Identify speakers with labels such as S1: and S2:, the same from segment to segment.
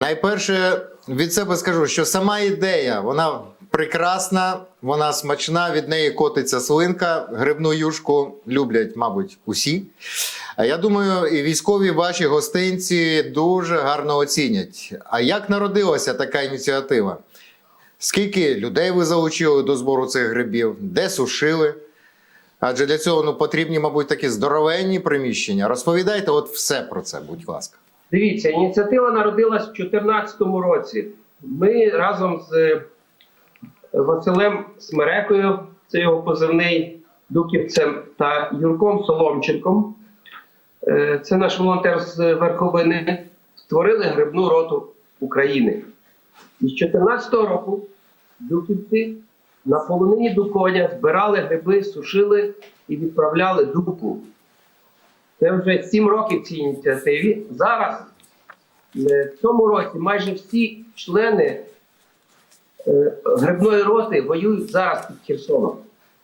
S1: Найперше від себе скажу, що сама ідея, вона прекрасна, вона смачна, від неї котиться слинка. Грибну юшку люблять, мабуть, усі. А я думаю, і військові ваші гостинці дуже гарно оцінять. А як народилася така ініціатива? Скільки людей ви залучили до збору цих грибів? Де сушили? Адже для цього ну, потрібні, мабуть, такі здоровенні приміщення. Розповідайте от все про це, будь ласка.
S2: Дивіться, ініціатива народилась в 2014 році. Ми разом з е, Василем Смерекою, це його позивний Дуківцем, та Юрком Соломченком. е, Це наш волонтер з Верховини, створили грибну роту України. І з 2014 року дуківці на полонині Дуконя збирали гриби, сушили і відправляли дуку. Це вже 7 років цій ініціативі. Зараз, е, в цьому році, майже всі члени е, грибної роти воюють зараз під Херсоном.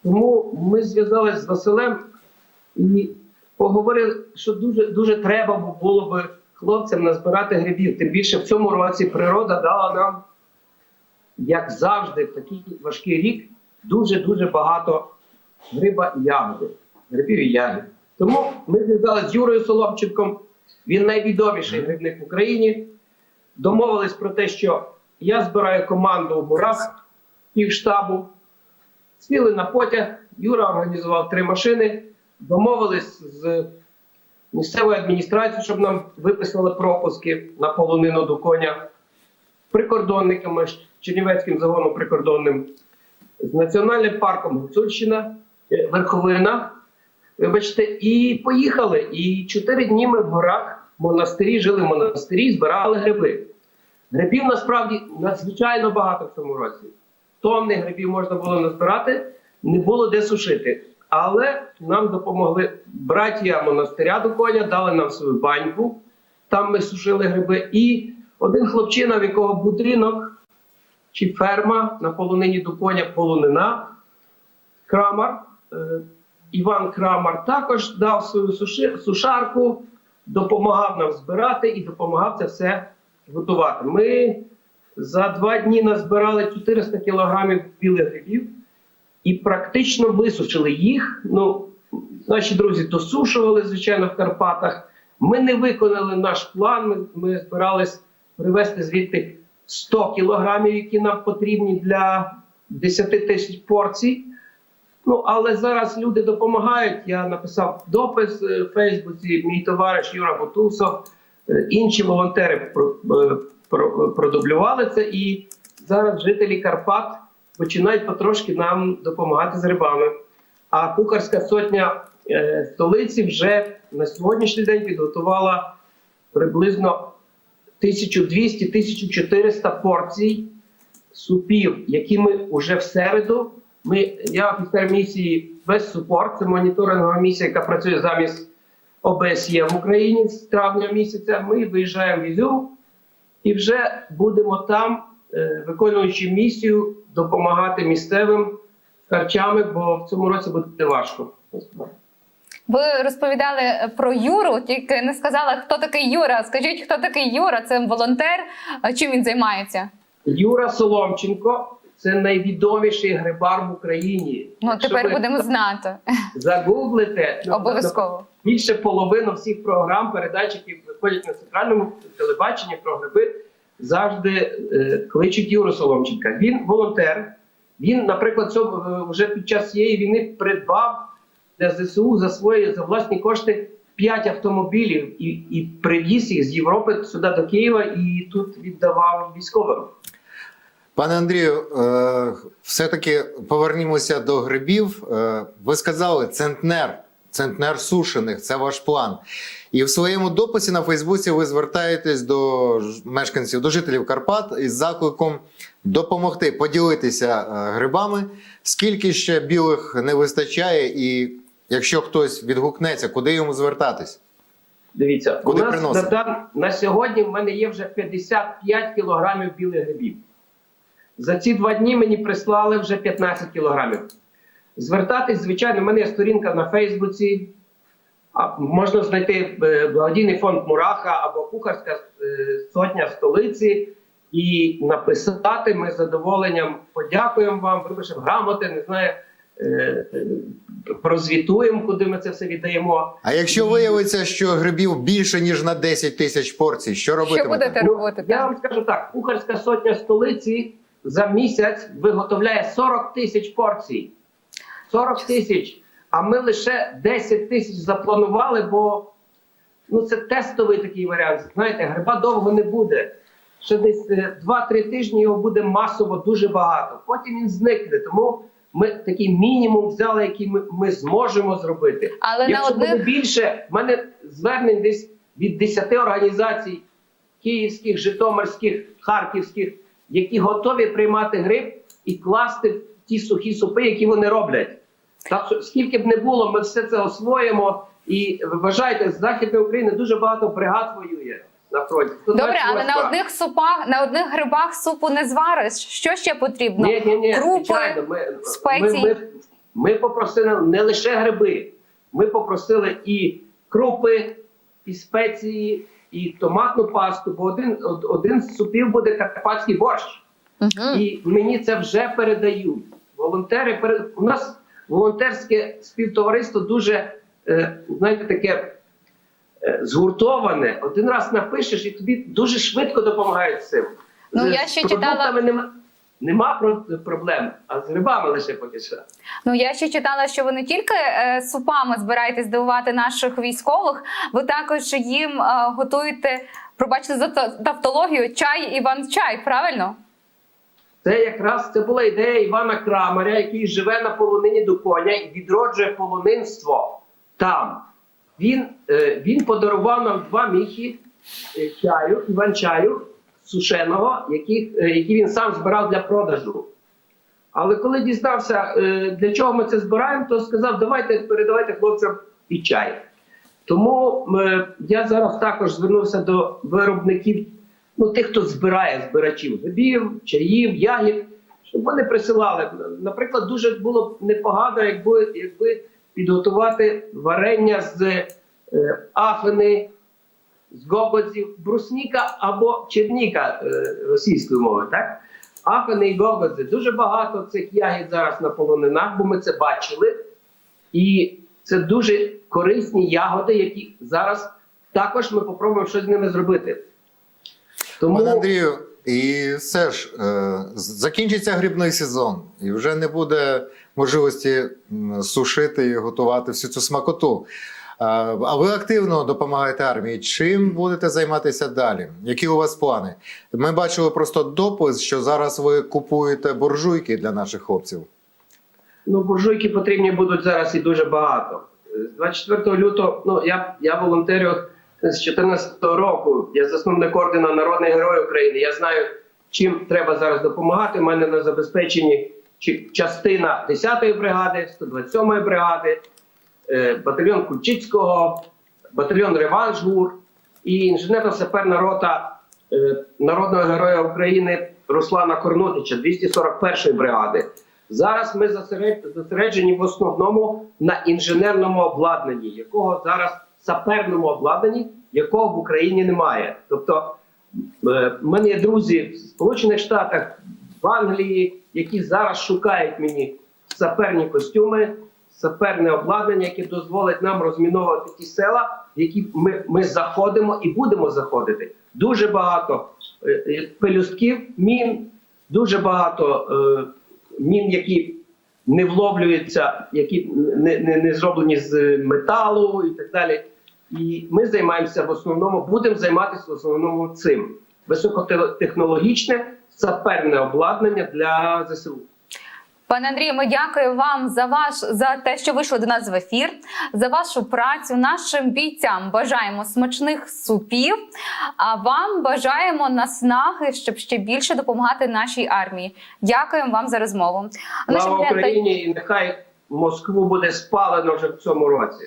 S2: Тому ми зв'язалися з Василем і поговорили, що дуже, дуже треба було би хлопцям назбирати грибів. Тим більше в цьому році природа дала нам, як завжди, в такий важкий рік, дуже-дуже багато гриба і ягоди. Грибів і ягід. Тому ми зв'язалися з Юрою Соломченком, він найвідоміший грибник в Україні. Домовились про те, що я збираю команду в Мурах, півштабу, сіли на потяг, Юра організував три машини, домовились з місцевою адміністрацією, щоб нам виписали пропуски на полонину до коня, прикордонниками, з Чернівецьким загоном прикордонним, з Національним парком Гуцульщина, е, Верховина. Вибачте, і поїхали. І чотири дні ми в горах в монастирі жили в монастирі, збирали гриби. Грибів насправді надзвичайно багато в цьому році. Тонни грибів можна було назбирати, не було де сушити. Але нам допомогли братія монастиря до коня, дали нам свою баньку. Там ми сушили гриби. І один хлопчина, в якого будинок чи ферма на полонині до коня полонина, крамар. Іван Крамар також дав свою сушарку, допомагав нам збирати і допомагав це все готувати. Ми за два дні назбирали 400 кілограмів білих грибів і практично висушили їх. Ну, наші друзі досушували, звичайно, в Карпатах. Ми не виконали наш план. Ми, ми збирались привезти звідти 100 кілограмів, які нам потрібні для 10 тисяч порцій. Ну, але зараз люди допомагають. Я написав допис е, в Фейсбуці, мій товариш Юра Бутусов, е, інші волонтери е, про- продублювали це. І зараз жителі Карпат починають потрошки нам допомагати з грибами. А кухарська сотня столиці вже на сьогоднішній день підготувала приблизно 1200-1400 порцій супів, які ми вже в середу. Ми, я офіцер місії без супорт, це моніторингова місія, яка працює замість ОБСЄ в Україні з травня місяця. Ми виїжджаємо в Ізюм і вже будемо там, е, виконуючи місію, допомагати місцевим харчами, бо в цьому році буде важко.
S3: Ви розповідали е, про Юру, тільки не сказали, хто такий Юра. Скажіть, хто такий Юра? Це волонтер. Чим він займається?
S2: Юра Соломченко це найвідоміший грибар в Україні.
S3: Ну
S2: Якщо
S3: тепер
S2: ви
S3: будемо знати.
S2: загуглите ну,
S3: Обов'язково.
S2: більше половини всіх програм, передач, які виходять на центральному телебаченні про гриби, завжди е, кличуть Юру Соломченка. Він волонтер. Він, наприклад, цього, е, вже під час цієї війни придбав для ЗСУ за свої за власні кошти 5 автомобілів і, і привіз їх з Європи сюди до Києва і тут віддавав військовим.
S1: Пане Андрію, е, все-таки повернімося до грибів. Е, ви сказали центнер, центнер сушених це ваш план. І в своєму дописі на Фейсбуці ви звертаєтесь до мешканців, до жителів Карпат із закликом допомогти поділитися е, грибами. Скільки ще білих не вистачає, і якщо хтось відгукнеться, куди йому звертатись?
S2: Дивіться,
S1: Куди
S2: у нас на, на сьогодні в мене є вже 55 кілограмів білих грибів. За ці два дні мені прислали вже 15 кілограмів. Звертатись, звичайно, в мене є сторінка на Фейсбуці, А можна знайти е, благодійний фонд Мураха або кухарська е, сотня столиці і написати. Ми з задоволенням подякуємо вам, випишемо грамоти, не знаю, е, прозвітуємо, куди ми це все віддаємо.
S1: А якщо виявиться, що грибів більше ніж на 10 тисяч порцій, що робити?
S3: Що будете робити?
S2: Я вам скажу так: кухарська сотня столиці за місяць виготовляє 40 тисяч порцій. 40 тисяч. А ми лише 10 тисяч запланували, бо ну, це тестовий такий варіант. Знаєте, гриба довго не буде. Ще десь е, 2-3 тижні його буде масово дуже багато. Потім він зникне. Тому ми такий мінімум взяли, який ми, ми зможемо зробити.
S3: Але на
S2: Якщо буде більше, в мене звернень десь від 10 організацій київських, житомирських, харківських, які готові приймати гриб і класти в ті сухі супи, які вони роблять. Так скільки б не було, ми все це освоїмо. І ви вважаєте, з Західної України дуже багато бригад воює на фронті.
S3: добре, але на одних супах, на одних грибах супу не звариш. Що ще потрібно?
S2: Ні, ні, ні,
S3: Крупи,
S2: звичайно, ми,
S3: спеції.
S2: Ми, ми, ми попросили не лише гриби, ми попросили і крупи, і спеції, і томатну пасту, бо один, один з супів буде карпатський борщ.
S3: Мгм.
S2: І мені це вже передають. Волонтери перед... у нас волонтерське співтовариство дуже, е, знаєте, таке е, згуртоване. Один раз напишеш, і тобі дуже швидко допомагають цим.
S3: Ну, я ще читала-
S2: Нема, нема проблем, а з грибами лише поки що.
S3: Ну я ще читала, що ви не тільки е, супами збираєтесь здивувати наших військових, ви також їм е, готуєте, пробачте за тавтологію, чай Іван чай, правильно?
S2: Це якраз це була ідея Івана Крамаря, який живе на полонині до коня і відроджує полонинство там. Він, е, він подарував нам два міхи е, чаю, Іван чаю сушеного, яких, е, які він сам збирав для продажу. Але коли дізнався, е, для чого ми це збираємо, то сказав, давайте передавайте хлопцям і чай. Тому е, я зараз також звернувся до виробників, ну тих, хто збирає збирачів грибів, чаїв, ягід, щоб вони присилали. Наприклад, дуже було б непогано, якби, якби підготувати варення з афини, з гогодзів, брусніка або черніка е, російською мовою, так? Афини і гогодзи. Дуже багато цих ягід зараз на полонинах, бо ми це бачили. І це дуже корисні ягоди, які зараз також ми попробуємо щось з ними зробити. Тому
S1: Пане Андрію, і все ж е, закінчиться грибний сезон, і вже не буде можливості сушити і готувати всю цю смакоту. А, ви активно допомагаєте армії. Чим будете займатися далі? Які у вас плани? Ми бачили просто допис, що зараз ви купуєте буржуйки для наших хлопців.
S2: ну, буржуйки потрібні будуть зараз і дуже багато. З 24 лютого, ну я, я волонтерю з 2014 року. Я засновник ордена Народний Герой України. Я знаю, чим треба зараз допомагати. У мене на забезпеченні частина 10-ї бригади, 127-ї бригади, батальйон Кульчицького, батальйон Реванш ГУР і інженерно-саперна рота е, Народного Героя України Руслана Корнутича, 241-ї бригади. Зараз ми зосереджені в основному на інженерному обладнанні, якого зараз саперному обладнанні, якого в Україні немає. Тобто, е, в мене є друзі в Сполучених Штатах, в Англії, які зараз шукають мені саперні костюми, саперне обладнання, яке дозволить нам розміновувати ті села, в які ми, ми заходимо і будемо заходити. Дуже багато е, е, пелюстків, мін, дуже багато е, мін, які не вловлюються, які не, не, не зроблені з металу і так далі. І ми займаємося в основному, будемо займатися в основному цим високотехнологічне саперне обладнання для ЗСУ.
S3: Пане Андрію, ми дякуємо вам за ваш за те, що вийшли до нас в ефір, за вашу працю. Нашим бійцям бажаємо смачних супів. А вам бажаємо наснаги, щоб ще більше допомагати нашій армії. Дякуємо вам за розмову.
S2: Слава Україні! І нехай Москву буде спалено вже в цьому році.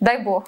S3: Дай Бог.